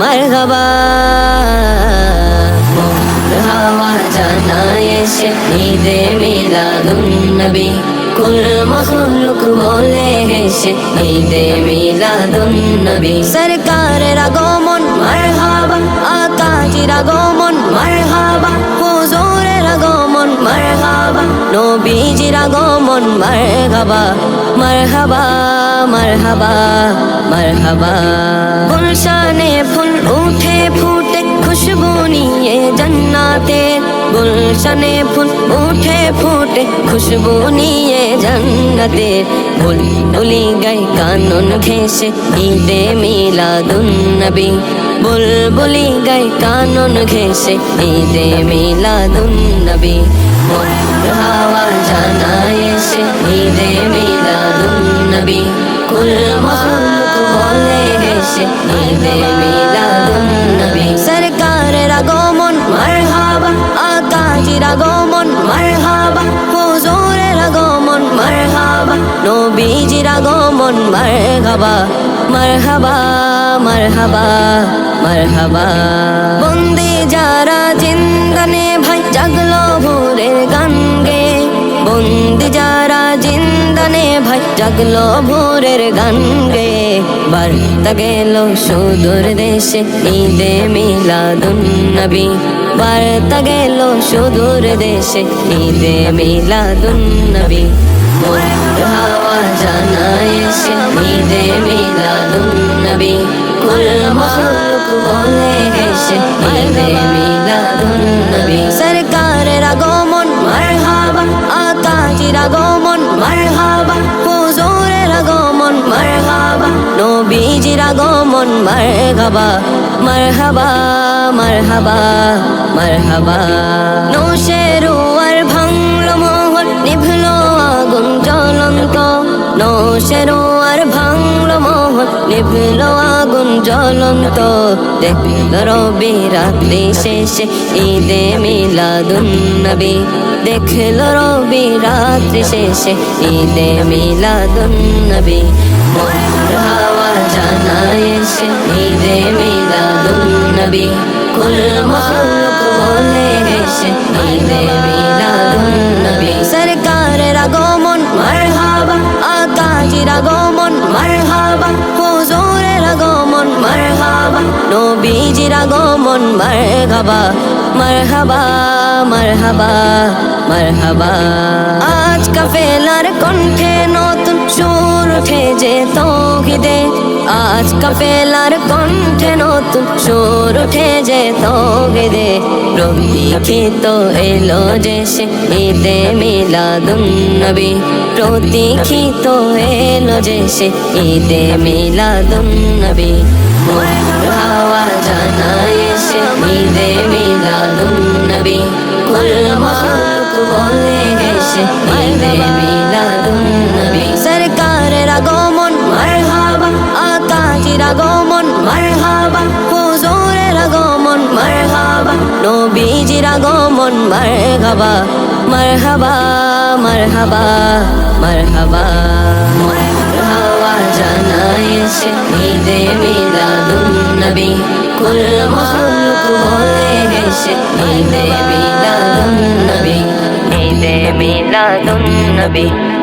মারহাবা। হাওয়া জানায় এসে ঈদে মিলাদুন নবী। কুল মখলুক বলে হেসে ঈদে মিলাদুন নবী। সরকারের আগমন, মারহাবা। আকাজির আগমন, মারহাবা। হুজুরের আগমন, মারহাবা। নবীজির আগমন, মারহাবা। মারহাবা মারহাবা মারহাবা। ফুটে খুশবু নিয়ে জান্নাতে গুলশানে ফুল উঠে ফুটে খুশবু নিয়ে জান্নাতে ফুল তুলি গাই কানন ঘেসে ঈদে মিলাদুন নবী বুলবুলি গাই কানন ঘেসে ঈদে মিলাদুন নবী মোর হাওয়া জানায় এসে ঈদে মিলাদুন নবী কুল মখলুক বলে হেসে ঈদে মিলাদুন আকাজির আগমন মারহাবা, হুজুরের আগমন মারহাবা নবীজির আগমন মারহাবা মারহাবা মারহাবা মারহাবা। বন্দি যারা জিন্দানে জাগলো ভোরের গান গে। বার্তা গেল সুদূর দেশে, ঈদে মিলাদুন নবী বার্তা গেল সুদূর দেশে, ঈদে মিলাদুন নবী হাওয়া জানায় এসে, ঈদে মিলাদুন নবী কুল সরকারের আগমন আকাজির আগমন। নবীজির আগমন মারহাবা মারহাবা মারহাবা মারহাবা। নৌশেরু আর ভাঙল মোহন নিভল আগুন জ্বলন্ত। নৌশেরু আর ভাঙল মোহন নিভল আগুন জ্বলন্ত। দেখল রবি রাত্রি শেষে ঈদে মিলাদুন নবী দেখল রবি রাত্রি শেষে ঈদে মিলাদুন নবী মোর হাওয়া জানায় এসে ঈদে মিলাদুন নবী কুল মখলুক বলে হেসে ঈদে মিলাদুন নবী সরকারের আগমন মারহাবা আকাজির আগমন মারহাবা হুজুরের আগমন মারহাবা নবীজির আগমন মারহাবা মারহাবা মারহাবা মারহাবা আজ কাফেলার কণ্ঠে নতুন সুর উঠে যে তৌহিদে আজ কাফেলার কণ্ঠে নতুন সুর উঠে যে তৌহিদে প্রতীক্ষিত এলো যে সে ঈদে মিলাদুন নবী। প্রতীক্ষিত এলো যে সে ঈদে মিলাদুন নবী। মোর হাওয়া জানায় সে ঈদে মিলাদুন নবী। কুল নবী সরকারের আগমন মারহাবা আকাজির আগমন মারহাবা হুজুরের আগমন মারহাবা নবীজির আগমন মারহাবা মারহাবা মারহাবা মারহাবা জানায় সে ঈদে মিলাদুন নবী কুল মখলুক বলে গেছে ঈদে মিলাদুন নবী ঈদে মিলাদুন নবী